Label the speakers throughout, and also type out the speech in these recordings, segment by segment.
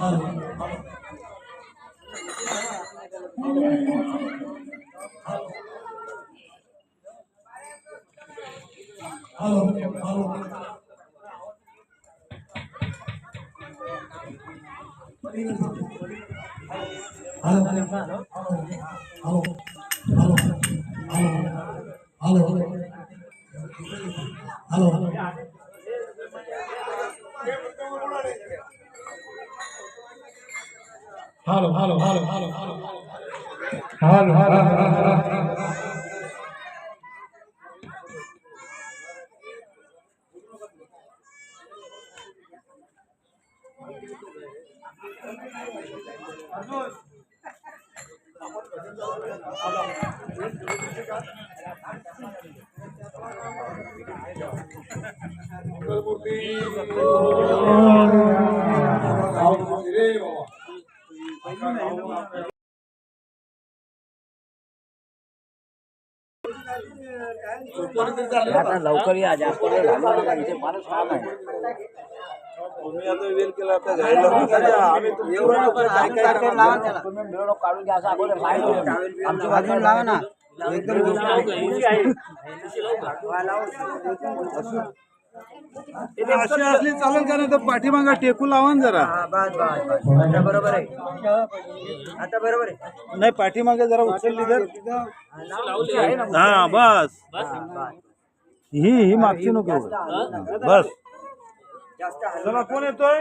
Speaker 1: Hello hello hello hello हाँ हाँ
Speaker 2: आता लवकर या जास्त वेळ घालू नका इथे फारच काम आहे. माहिती आमची बाजूला लावा ना.
Speaker 3: एकदम अशी असली चालेल का नाही तर पाठीमागा टेकू लावा ना जरा.
Speaker 2: आता बरोबर आहे. आता बरोबर आहे.
Speaker 3: नाही पाठीमागे जरा उचलली तर. हा बस. ही ही मागची नको. बस.
Speaker 2: जास्त
Speaker 3: चला कोण येतोय?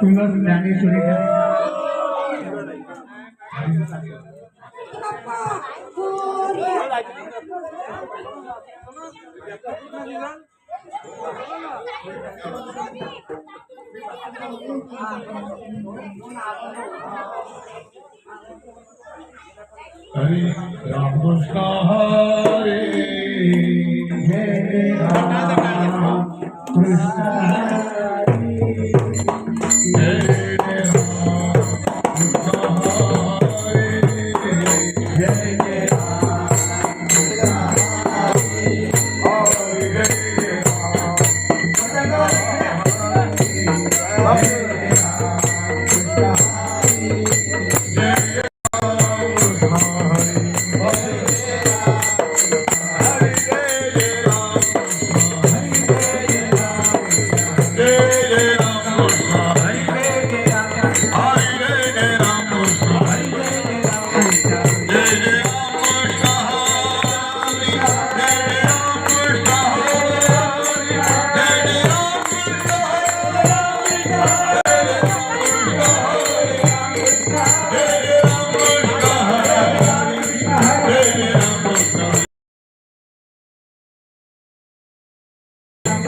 Speaker 1: तुळस ज्ञानेश्वरी हरे रामकृष्ण हरे हरे
Speaker 2: Ah.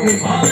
Speaker 2: Hallelujah.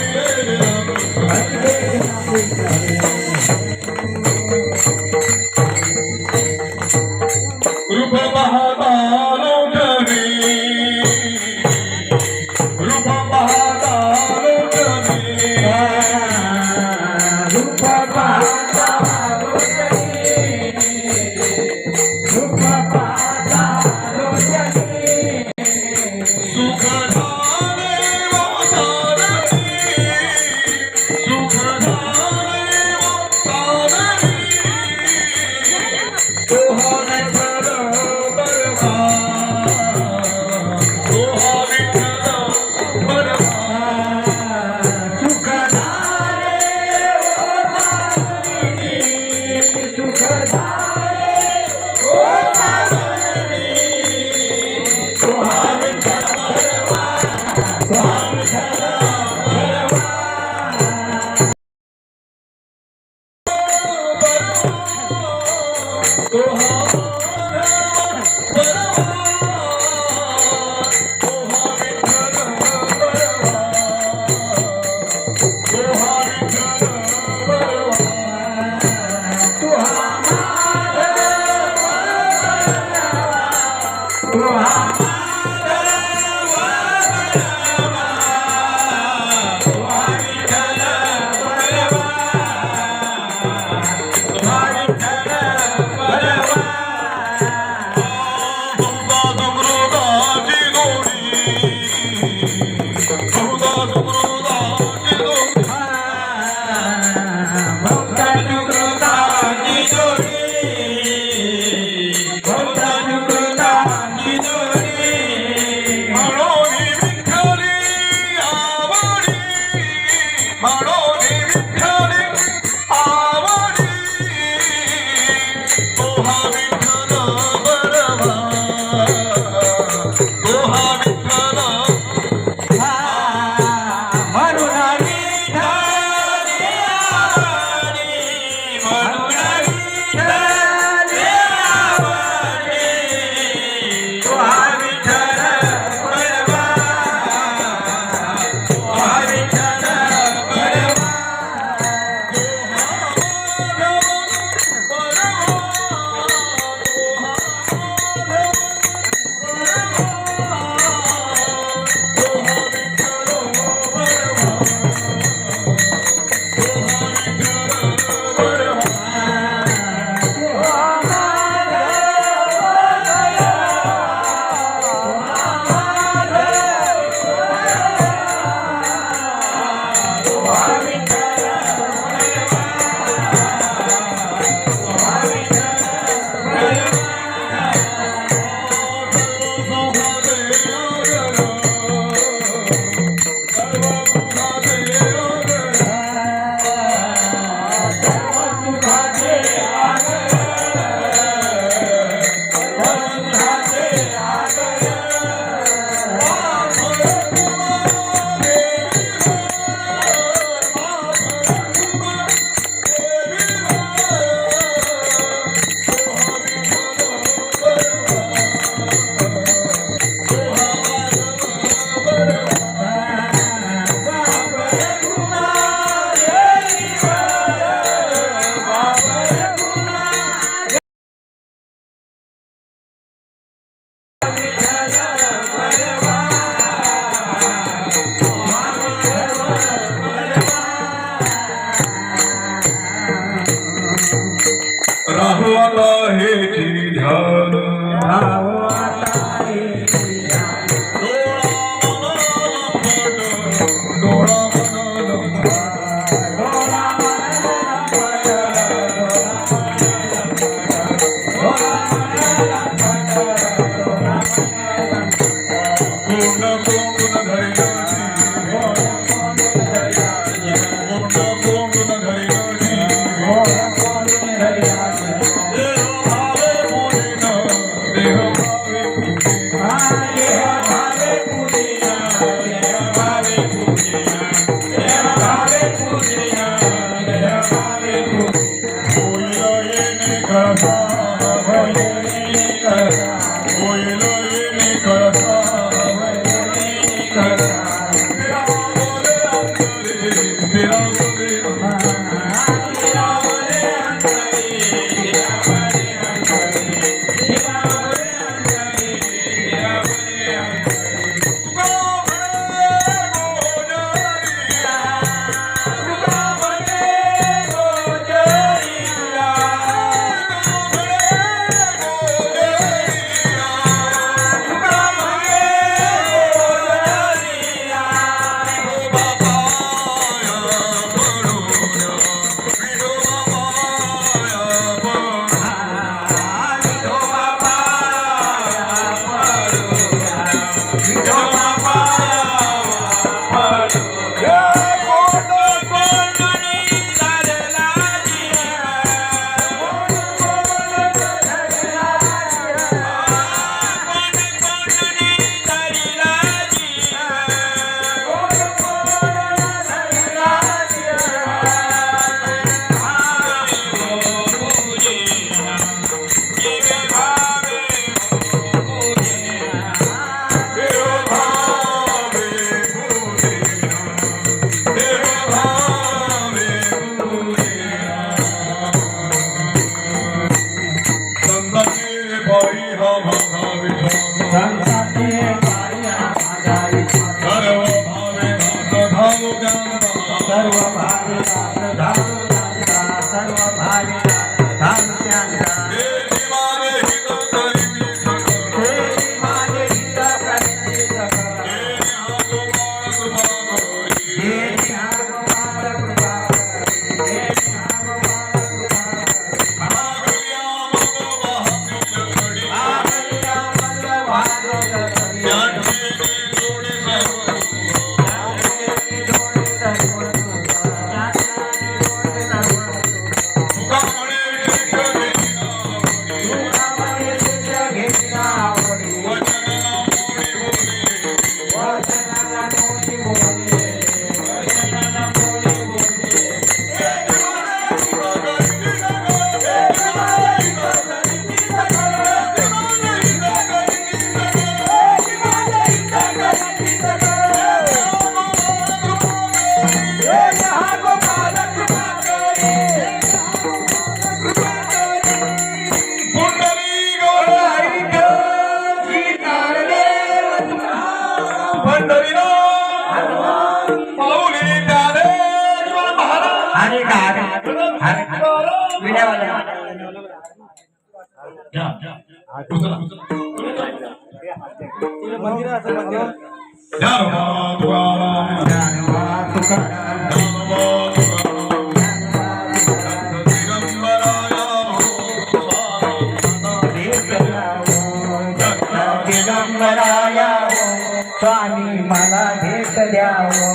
Speaker 2: स्वामी मला भेट द्यावो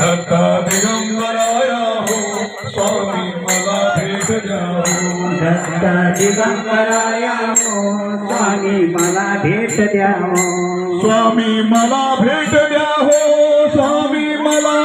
Speaker 1: दत्ता दिगंबराया
Speaker 2: दत्त दिगंबराया स्वामी मला भेट द्यावो
Speaker 1: स्वामी मला भेट द्या हो स्वामी मला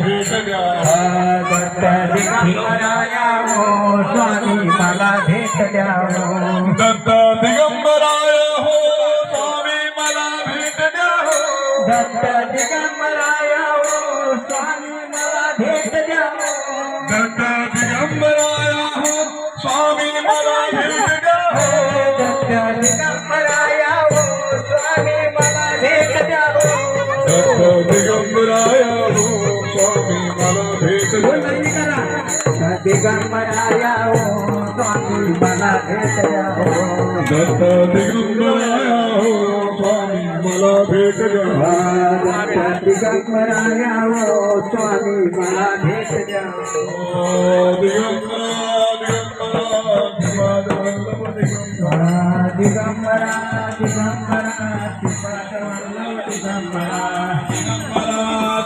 Speaker 1: भेट द्या दत्त दिगंबराया स्वामी मला भेट
Speaker 2: द्यावो
Speaker 1: दत्त दिगंबराया हो, स्वामी मला भेट द्या हो।
Speaker 2: दत्त दिगंबराया
Speaker 1: দিগন মায়া ও স্বামী
Speaker 2: মালা ভেট যাও। দত্ত দিগন
Speaker 1: মায়া ও স্বামী মালা ভেট যাও। দত্ত
Speaker 2: দিগন মায়া ও স্বামী মালা ভেট
Speaker 1: যাও। দিগন দিগম্বরা
Speaker 2: দিগম্বরা দিগম্বরা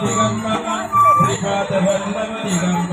Speaker 2: দিগম্বরা
Speaker 1: দিগম্বরা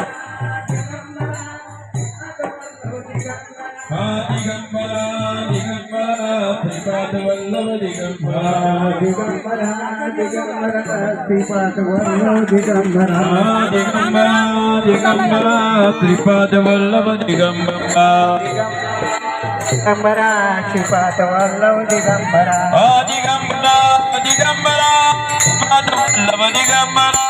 Speaker 1: श्रीपाद वल्लभ दिगंबरा दिगंबरा दिगंबरा श्रीपाद वल्लभ दिगंबरा दिगंबरा दिगंबरा श्रीपाद वल्लभ दिगंबरा दिगंबरा श्रीपाद वल्लभ दिगंबरा
Speaker 2: दिगंबरा दिगंबरा श्रीपाद वल्लभ दिगंबरा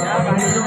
Speaker 2: ¡Gracias!